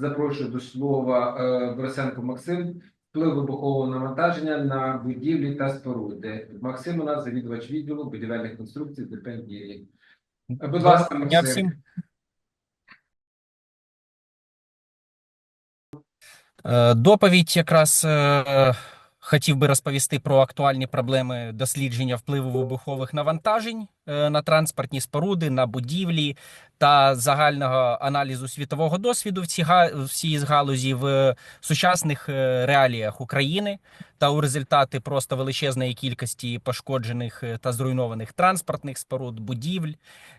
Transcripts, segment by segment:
Запрошую до слова е, Борисенко Максим. Вплив вибухового навантаження на будівлі та споруди. Максим у нас завідувач відділу будівельних конструкцій ДП «Гірі». Е, Будь ласка, Максим. Е, Доповідь якраз е, хотів би розповісти про актуальні проблеми дослідження впливу вибухових навантажень на транспортні споруди, на будівлі та загального аналізу світового досвіду в цій га- в галузі в сучасних е, реаліях України та у результати просто величезної кількості пошкоджених е, та зруйнованих транспортних споруд, будівель,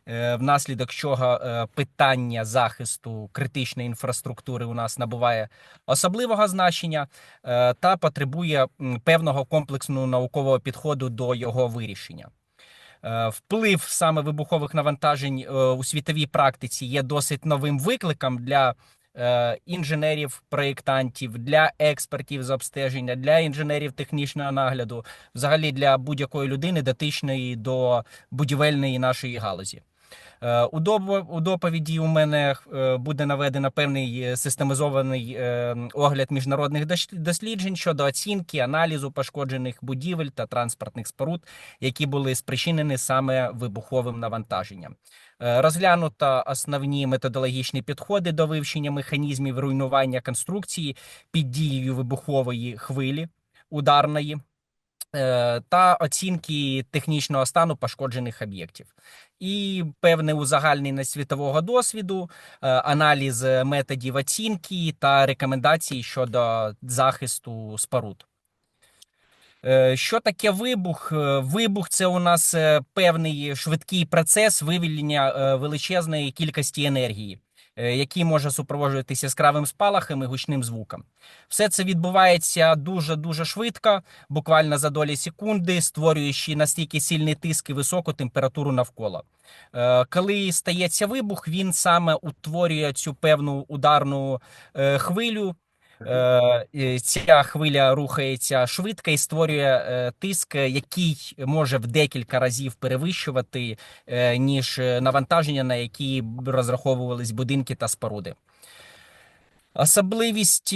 е, внаслідок чого е, питання захисту критичної інфраструктури у нас набуває особливого значення е, та потребує певного комплексного наукового підходу до його вирішення. Е, Вплив саме вибухових навантажень е, у світовій практиці є досить новим викликом для е, інженерів, проєктантів, для експертів з обстеження, для інженерів технічного нагляду, взагалі для будь-якої людини, дотичної до будівельної нашої галузі. Е, У доповіді у мене е, буде наведено певний е, системізований е, огляд міжнародних досліджень щодо оцінки, аналізу пошкоджених будівель та транспортних споруд, які були спричинені саме вибуховим навантаженням. Розглянуто основні методологічні підходи до вивчення механізмів руйнування конструкції під дією вибухової хвилі ударної та оцінки технічного стану пошкоджених об'єктів. І певне узагальнення світового досвіду, е, аналіз методів оцінки та рекомендацій щодо захисту споруд. Е, Що таке вибух? Е, Вибух це у нас е, певний швидкий процес вивільнення е, величезної кількості енергії, е, який може супроводжуватися яскравим спалахом і гучним звуком. Все це відбувається дуже дуже швидко, буквально за долі секунди, створюючи настільки сильний тиск і високу температуру навколо. Е, Коли стається вибух, він саме утворює цю певну ударну е, хвилю. Е, Ця хвиля рухається швидко і створює е, тиск, який може в декілька разів перевищувати е, ніж навантаження, на які розраховувались будинки та споруди. Особливість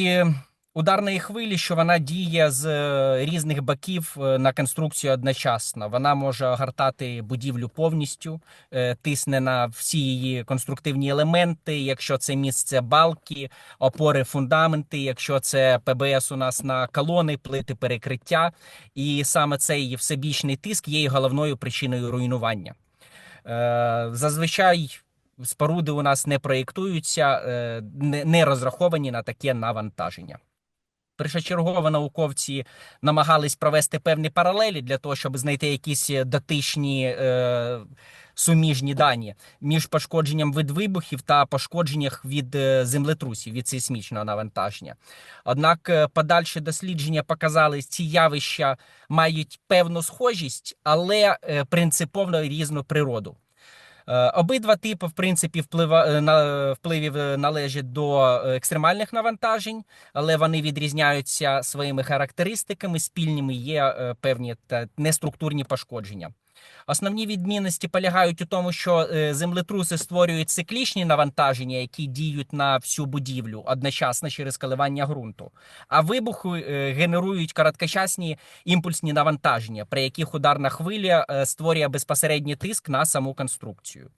ударної хвилі, що вона діє з е, різних боків е, на конструкцію одночасно. Вона може огортати будівлю повністю, е, тисне на всі її конструктивні елементи, якщо це місце балки, опори, фундаменти, якщо це ПБС у нас на колони, плити перекриття. І саме цей всебічний тиск є головною причиною руйнування. Зазвичай споруди у нас не проєктуються, не розраховані на таке навантаження. Першочергово науковці намагались провести певні паралелі для того, щоб знайти якісь дотичні е, суміжні дані між пошкодженням від вибухів та пошкодженнях від е, землетрусів від сейсмічного навантаження. Однак е, подальші дослідження показали, ці явища мають певну схожість, але е, принципово різну природу. Е, Обидва типи, в принципі, вплива, е, на, впливів е, належать до екстремальних навантажень, але вони відрізняються своїми характеристиками. Спільними є певні та неструктурні пошкодження. Основні відмінності полягають у тому, що е, землетруси створюють циклічні навантаження, які діють на всю будівлю одночасно через коливання ґрунту. А вибухи е, генерують короткочасні імпульсні навантаження, при яких ударна хвиля е, створює безпосередній тиск на саму конструкцію.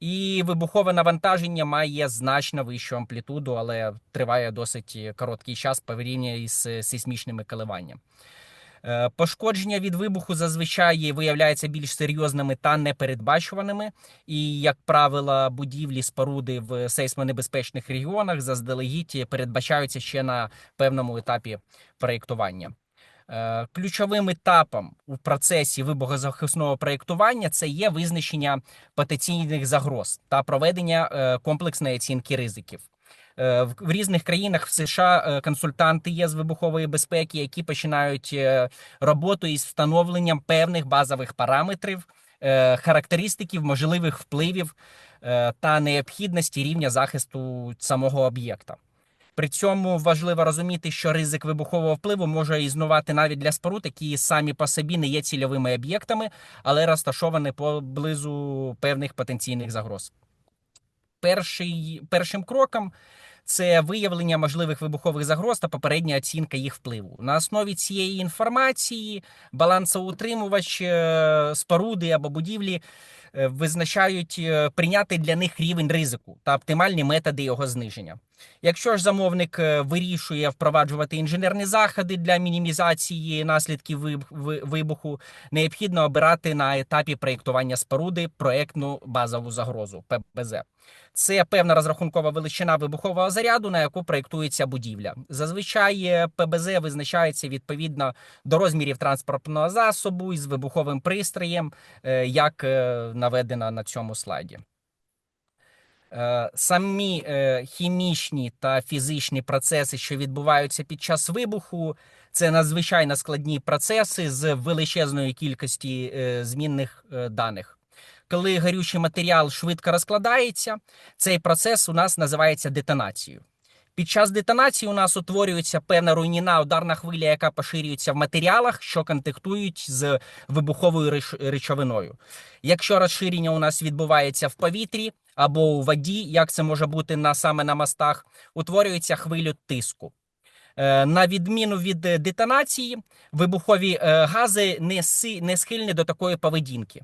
І вибухове навантаження має значно вищу амплітуду, але триває досить короткий час порівняно із сейсмічними коливаннями. Е, Пошкодження від вибуху зазвичай виявляються більш серйозними та непередбачуваними. І, як правило, будівлі споруди в сейсмонебезпечних регіонах заздалегідь передбачаються ще на певному етапі проєктування. Е, Ключовим етапом у процесі вибухозахисного проєктування це є визначення потенційних загроз та проведення е, комплексної оцінки ризиків. Е, В різних країнах в США е, консультанти є з вибухової безпеки, які починають е, роботу із встановленням певних базових параметрів, характеристиків, можливих впливів та необхідності рівня захисту самого об'єкта. При цьому важливо розуміти, що ризик вибухового впливу може існувати навіть для споруд, які самі по собі не є цільовими об'єктами, але розташовані поблизу певних потенційних загроз. Перший, першим кроком це виявлення можливих вибухових загроз та попередня оцінка їх впливу. На основі цієї інформації балансоутримувач е, споруди або будівлі визначають е, прийняти для них рівень ризику та оптимальні методи його зниження. Якщо ж замовник е, вирішує впроваджувати інженерні заходи для мінімізації наслідків вибуху, необхідно обирати на етапі проєктування споруди проєктну базову загрозу ПБЗ. Це певна розрахункова величина вибухового заряду, на яку проєктується будівля. Зазвичай е, ПБЗ визначається відповідно до розмірів транспортного засобу із вибуховим пристроєм, е, як наведено на цьому слайді. Е, Самі е, хімічні та фізичні процеси, що відбуваються під час вибуху, це надзвичайно складні процеси з величезною кількістю е, змінних даних. Коли горючий матеріал швидко розкладається, цей процес у нас називається детонацією. Під час детонації у нас утворюється певна руйніна ударна хвиля, яка поширюється в матеріалах, що контактують з вибуховою речовиною. Якщо розширення у нас відбувається в повітрі або у воді, як це може бути на саме на мостах, утворюється хвилю тиску. Е, На відміну від детонації, вибухові е, гази не схильні до такої поведінки.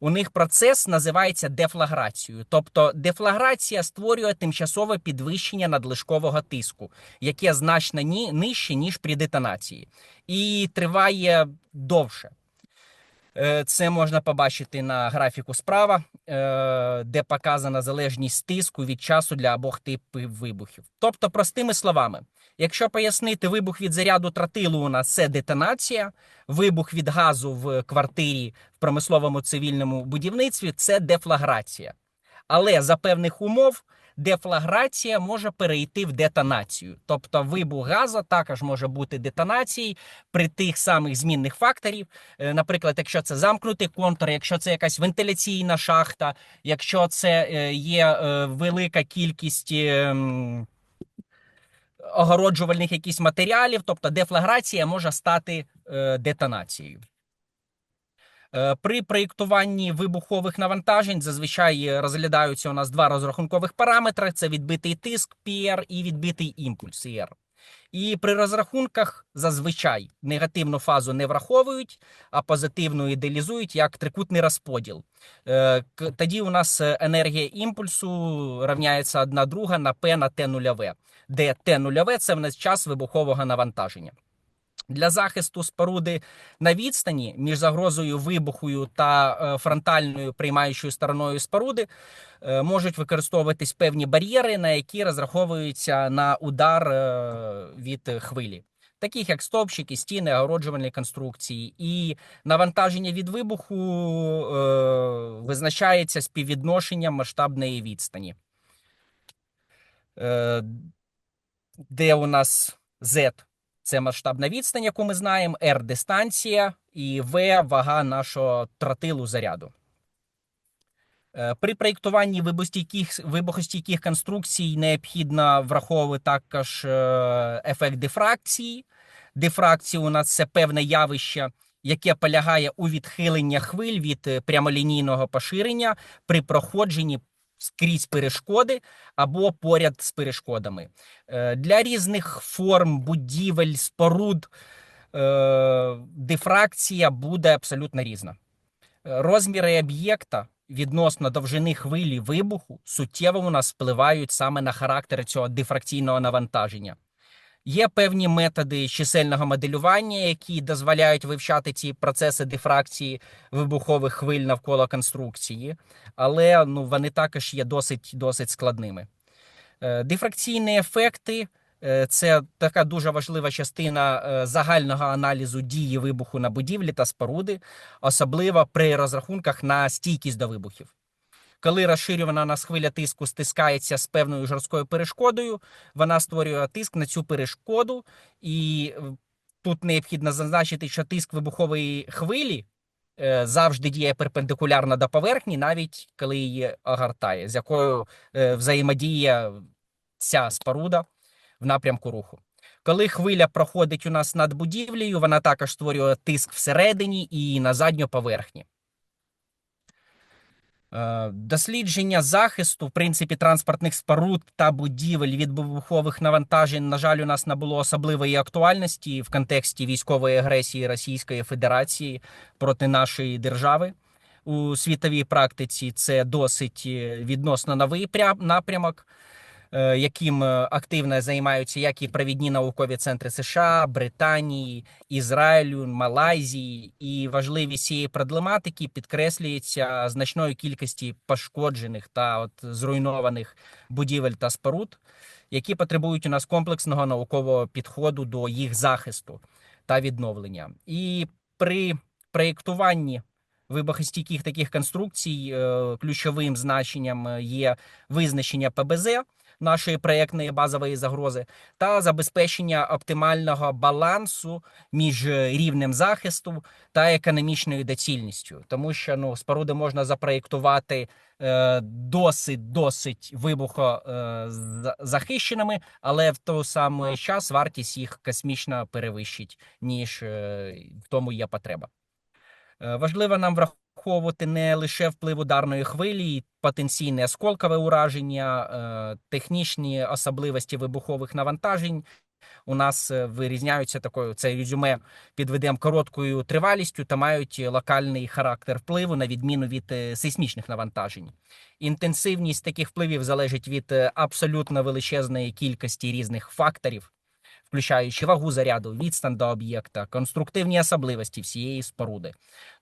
У них процес називається дефлаграцією. Тобто дефлаграція створює тимчасове підвищення надлишкового тиску, яке значно ні, нижче, ніж при детонації, і триває довше. Е, Це можна побачити на графіку справа, е, де показана залежність тиску від часу для обох типів вибухів. Тобто, простими словами, якщо пояснити вибух від заряду тротилу у нас це детонація, вибух від газу в квартирі в промисловому цивільному будівництві це дефлаграція. Але за певних умов дефлаграція може перейти в детонацію. Тобто вибух газу також може бути детонацією при тих самих змінних факторів. Е, Наприклад, якщо це замкнутий контур, якщо це якась вентиляційна шахта, якщо це е, є е, велика кількість. Огороджувальних якісь матеріалів, тобто дефлаграція може стати е, детонацією. Е, При проєктуванні вибухових навантажень зазвичай розглядаються у нас два розрахункових параметри: це відбитий тиск PR і відбитий імпульс ER. І при розрахунках зазвичай негативну фазу не враховують, а позитивну ідеалізують як трикутний розподіл. Е, Тоді у нас енергія імпульсу рівняється одна друга на P на T нульове, де T нульове це в нас час вибухового навантаження. Для захисту споруди на відстані між загрозою вибухою та е, фронтальною приймаючою стороною споруди е, можуть використовуватись певні бар'єри, на які розраховуються на удар е, від хвилі. Таких як стовпчики, стіни, огороджувальні конструкції, і навантаження від вибуху визначається співвідношенням масштабної відстані, де у нас Z це масштабна відстань, яку ми знаємо, R дистанція і V вага нашого тротилу заряду. Е, При проєктуванні вибухостійких, вибухостійких конструкцій необхідно враховувати також е, ефект дифракції. Дифракція у нас це певне явище, яке полягає у відхиленні хвиль від е, прямолінійного поширення при проходженні скрізь перешкоди або поряд з перешкодами. Е, Для різних форм будівель, споруд е, дифракція буде абсолютно різна. Е, Розміри об'єкта відносно довжини хвилі вибуху суттєво у нас впливають саме на характер цього дифракційного навантаження. Є певні методи чисельного моделювання, які дозволяють вивчати ці процеси дифракції вибухових хвиль навколо конструкції, але ну, вони також є досить, досить складними. Е, Дифракційні ефекти е, це така дуже важлива частина е, загального аналізу дії вибуху на будівлі та споруди, особливо при розрахунках на стійкість до вибухів. Коли розширювана нас хвиля тиску стискається з певною жорсткою перешкодою, вона створює тиск на цю перешкоду, і е, тут необхідно зазначити, що тиск вибухової хвилі е, завжди діє перпендикулярно до поверхні, навіть коли її огортає, з якою е, взаємодіє ця споруда в напрямку руху. Коли хвиля проходить у нас над будівлею, вона також створює тиск всередині і на задню поверхні. Е, Дослідження захисту, в принципі, транспортних споруд та будівель від вибухових навантажень, на жаль, у нас набуло особливої актуальності в контексті військової агресії Російської Федерації проти нашої держави. У світовій практиці це досить е, відносно новий напрямок, яким е, активно займаються як і провідні наукові центри США, Британії, Ізраїлю, Малайзії. І важливість цієї проблематики підкреслюється значною кількості пошкоджених та от зруйнованих будівель та споруд, які потребують у нас комплексного наукового підходу до їх захисту та відновлення. І при проєктуванні вибухостійких таких конструкцій е, ключовим значенням е, є визначення ПБЗ нашої проєктної базової загрози та забезпечення оптимального балансу між е, рівнем захисту та економічною доцільністю, тому що ну споруди можна запроєктувати е, досить досить вибухо е, але в той самий час вартість їх космічно перевищить, ніж е, в тому є потреба. Е, Важливо нам враховувати не лише вплив ударної хвилі, потенційне осколкове ураження, е, технічні особливості вибухових навантажень. У нас е, вирізняються такою це резюме підведемо короткою тривалістю та мають локальний характер впливу на відміну від е, сейсмічних навантажень. Інтенсивність таких впливів залежить від абсолютно величезної кількості різних факторів, включаючи вагу заряду, відстань до об'єкта, конструктивні особливості всієї споруди.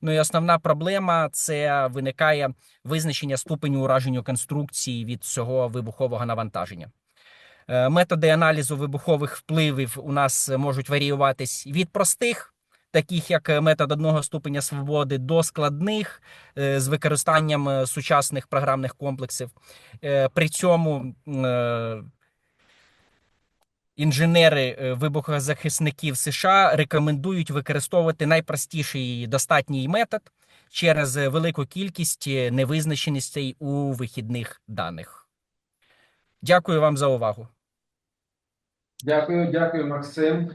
Ну і основна проблема це виникає визначення ступеню ураження конструкції від цього вибухового навантаження. Е, Методи аналізу вибухових впливів у нас можуть варіюватись від простих, таких як метод одного ступеня свободи, до складних е, з використанням е, сучасних програмних комплексів. При цьому інженери е, вибухозахисників США рекомендують використовувати найпростіший достатній метод через велику кількість е, невизначеностей у вихідних даних. Дякую вам за увагу. Дякую, дякую, Максим.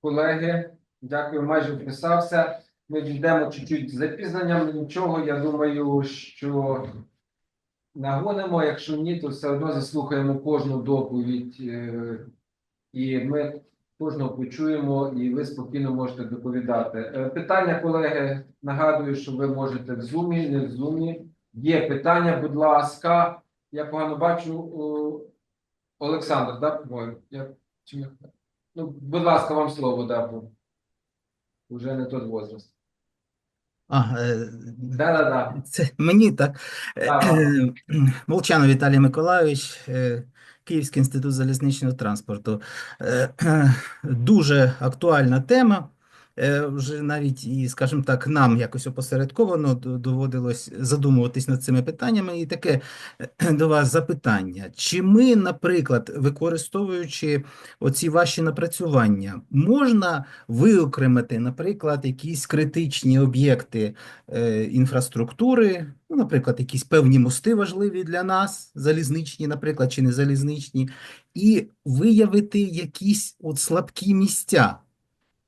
Колеги, дякую, майже вписався. Ми дійдемо чуть-чуть з нічого. Я думаю, що нагонимо. Якщо ні, то все одно заслухаємо кожну доповідь, е, і ми кожного почуємо, і ви спокійно можете доповідати. Е, Питання, колеги, нагадую, що ви можете в зумі, не в зумі. Є питання, будь ласка. Я погано бачу. Олександр, так? по-моєму? Я чи Ну, будь ласка, вам слово дав. Уже не тот возраст. А, е, Да-да-да. це мені так. Е, е, Молчанов Віталій Миколайович, Київський інститут залізничного транспорту. Е, Дуже актуальна тема. Е, Вже навіть і, скажімо так, нам якось опосередковано доводилось задумуватись над цими питаннями. І таке е, до вас запитання. Чи ми, наприклад, використовуючи оці ваші напрацювання, можна виокремити, наприклад, якісь критичні об'єкти е, інфраструктури, ну, наприклад, якісь певні мости важливі для нас, залізничні, наприклад, чи не залізничні, і виявити якісь от слабкі місця,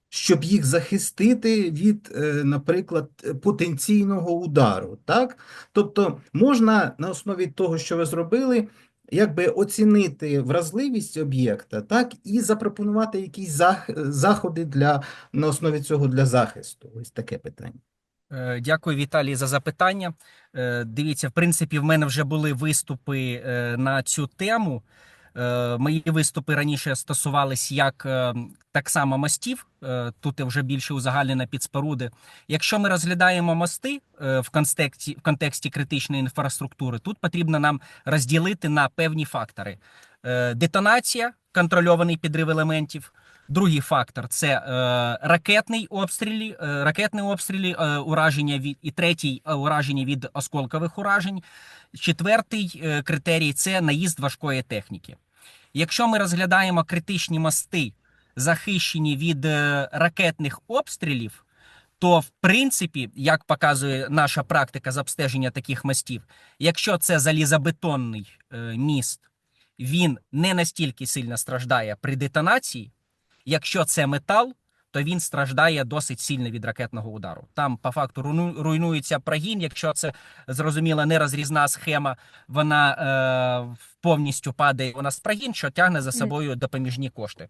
щоб їх захистити від, е, наприклад, потенційного удару, так? Тобто можна на основі того, що ви зробили, якби оцінити вразливість об'єкта, так, і запропонувати якісь зах- заходи для, на основі цього для захисту. Ось таке питання. Е, Дякую, Віталій, за запитання. Е, Дивіться, в принципі, в мене вже були виступи на цю тему. Е, Мої виступи раніше стосувались як е, так само мостів. е, Тут вже більше узагальнена під споруди. Якщо ми розглядаємо мости в контексті, в контексті критичної інфраструктури, тут потрібно нам розділити на певні фактори: детонація, контрольований підрив елементів. Другий фактор це е, ракетний обстрілі, е, ракетні обстрілі, е, ураження від і третій ураження від осколкових уражень. Четвертий е, критерій це наїзд важкої техніки. Якщо ми розглядаємо критичні мости, захищені від е, ракетних обстрілів, то в принципі, як показує наша практика з обстеження таких мостів, якщо це залізобетонний е, міст, він не настільки сильно страждає при детонації. Якщо це метал, то він страждає досить сильно від ракетного удару. Там по факту руйну- руйнується прогін. Якщо це зрозуміло нерозрізна схема, вона е, повністю падає у нас прогін, що тягне за собою допоміжні кошти.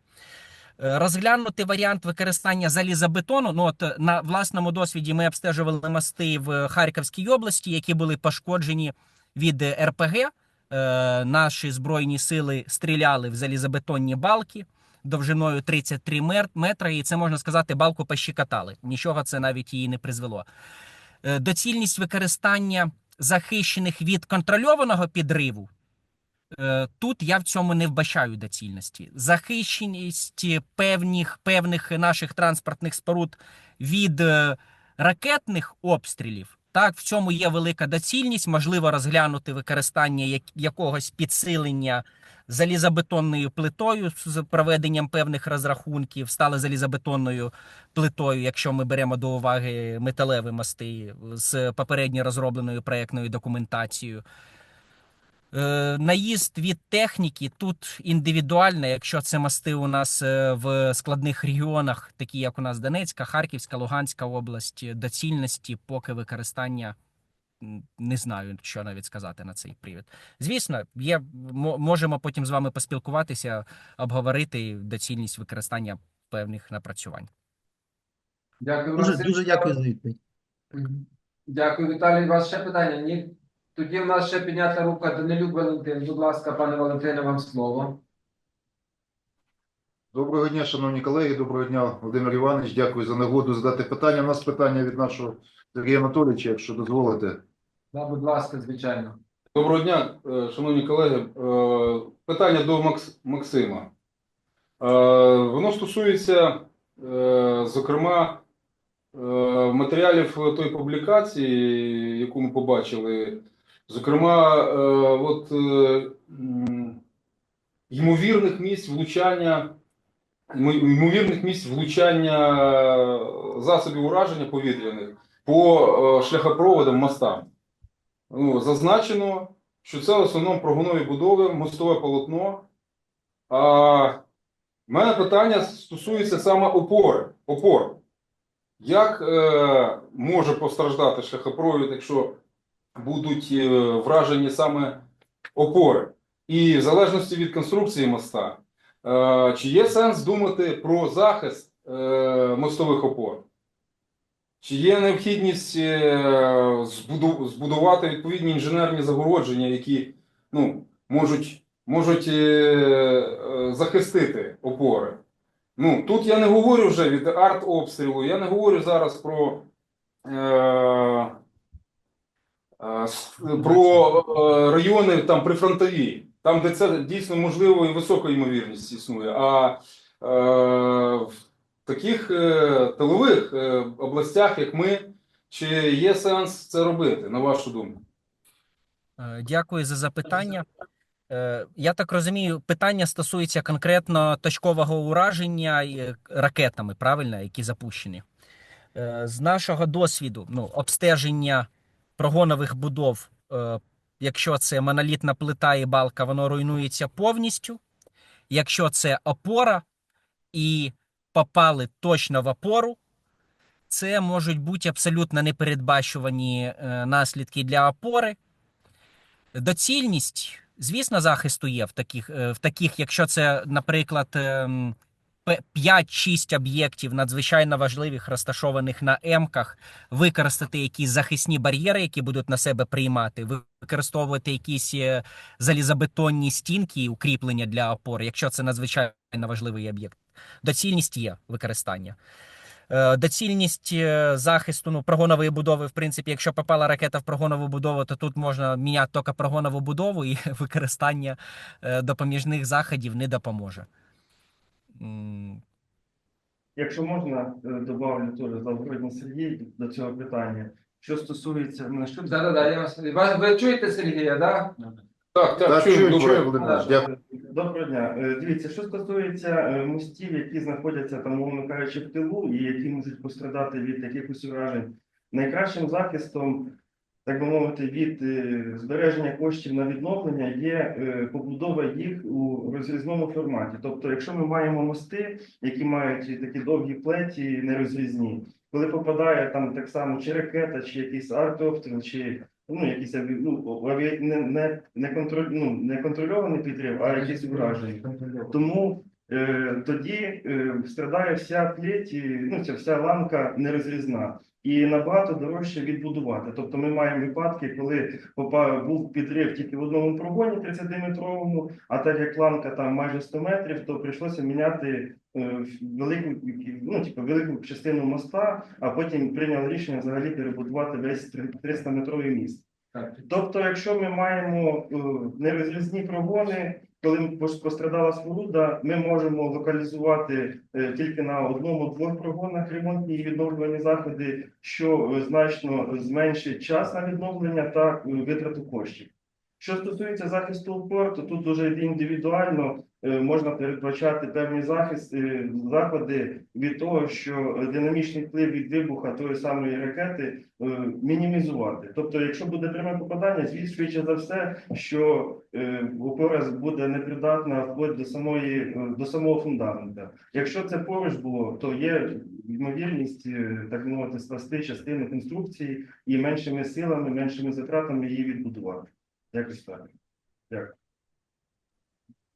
Е, Розглянути варіант використання залізобетону. Ну от на власному досвіді ми обстежували мости в Харківській області, які були пошкоджені від РПГ. Е, Наші збройні сили стріляли в залізобетонні балки довжиною 33 мер- метри, і це можна сказати, балку пощекотали. Нічого це навіть її не призвело. Е, Доцільність використання захищених від контрольованого підриву. Е, Тут я в цьому не вбачаю доцільності. Захищеність певних, певних наших транспортних споруд від е, ракетних обстрілів. Так, в цьому є велика доцільність. Можливо, розглянути використання як, якогось підсилення залізобетонною плитою з проведенням певних розрахунків, стали залізобетонною плитою, якщо ми беремо до уваги металеві мости з попередньо розробленою проектною документацією. Е, Наїзд від техніки тут індивідуально, якщо це мости у нас е, в складних регіонах, такі як у нас Донецька, Харківська, Луганська область, доцільності поки використання не знаю, що навіть сказати на цей привід. Звісно, є можемо потім з вами поспілкуватися, обговорити доцільність використання певних напрацювань. Дякую, Дуже, дуже дякую за відповідь. Дякую, Віталій. У вас ще питання? Ні? Тоді в нас ще піднята рука Данилюк Валентин. Будь ласка, пане Валентине, вам слово. Доброго дня, шановні колеги. Доброго дня, Володимир Іванович. Дякую за нагоду задати питання. У нас питання від нашого Сергія Анатолійовича, якщо дозволите. Да, будь ласка, звичайно. Доброго дня, е, шановні колеги. Е, Питання до Макс- Максима. Е, Воно стосується, зокрема, матеріалів тої публікації, яку ми побачили. Зокрема, е, от е, ймовірних місць влучання, ймовірних місць влучання засобів ураження повітряних по е, шляхопроводам мостам. Ну, зазначено, що це в основному прогонові будови, мостове полотно. А в мене питання стосується саме опори. опор. Як е, може постраждати шляхопровід, якщо будуть е, вражені саме опори? І в залежності від конструкції моста, е, чи є сенс думати про захист е, мостових опор? Чи є необхідність збудувати відповідні інженерні загородження, які ну, можуть, можуть захистити опори? Ну, тут я не говорю вже від арт-обстрілу, я не говорю зараз про, про е, райони там прифронтові, там, де це дійсно можливо і висока ймовірність існує. А е, в таких е, тилових областях, як ми, чи є сенс це робити, на вашу думку? Дякую за запитання. Я так розумію, питання стосується конкретно точкового ураження ракетами, правильно, які запущені. З нашого досвіду, ну, обстеження прогонових будов, е, якщо це монолітна плита і балка, воно руйнується повністю. Якщо це опора і попали точно в опору, це можуть бути абсолютно непередбачувані е, наслідки для опори. Доцільність, звісно, захисту є в таких, е, в таких якщо це, наприклад, ем, 5-6 об'єктів надзвичайно важливих, розташованих на емках, використати якісь захисні бар'єри, які будуть на себе приймати, використовувати якісь е, залізобетонні стінки і укріплення для опор, якщо це надзвичайно важливий об'єкт. Доцільність є використання. Е, Доцільність е, захисту ну, прогонової будови, в принципі, якщо попала ракета в прогонову будову, то тут можна міняти тільки прогонову будову, і використання допоміжних заходів не допоможе. Якщо можна, е, добавлю теж Завгородній Сергій до цього питання. Що стосується мене що Да, да, да, я вас... вас- Ви чуєте Сергія, да? Так, так, Так, чую, чую, добре. чую, дякую. Доброго дня. Е, Дивіться, що стосується е, мостів, які знаходяться там, умовно кажучи, в тилу і які можуть пострадати від якихось уражень. Найкращим захистом так би мовити, від е, збереження коштів на відновлення є е, побудова їх у розрізному форматі. Тобто, якщо ми маємо мости, які мають такі довгі плеті, нерозрізні, коли попадає там так само чи ракета, чи якийсь артобстріл, чи ну якийсь аві- ну, не, не, не, контроль... ну, не контрольований підрив, а якісь ураження. Тому тоді е, страдає вся плеть, ну ця вся ланка нерозрізна. І набагато дорожче відбудувати. Тобто ми маємо випадки, коли був підрив тільки в одному прогоні 30-метровому, а так як ланка там майже 100 метрів, то прийшлося міняти е, велику, ну, типу, велику частину моста, а потім прийняли рішення взагалі перебудувати весь 300-метровий міст. Тобто, якщо ми маємо е, нерозрізні прогони, коли пос- пострадала споруда, ми можемо локалізувати е, тільки на одному-двох прогонах ремонтні і відновлювальні заходи, що е, значно зменшить час на відновлення та е, витрату коштів. Що стосується захисту опор, то тут дуже індивідуально е, можна передбачати певні захист, е, заходи від того, що динамічний вплив від вибуха тої самої ракети е, мінімізувати. Тобто, якщо буде пряме попадання, швидше за все, що опора буде непридатна вплоть до самої до самого фундамента. Якщо це поруч було, то є ймовірність, так мовити, спасти частину конструкції і меншими силами, меншими затратами її відбудувати. Якось так.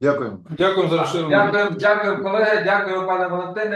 Дякую. Дякую за розширену Дякую, дякую, колеги, дякую, пане Валентине.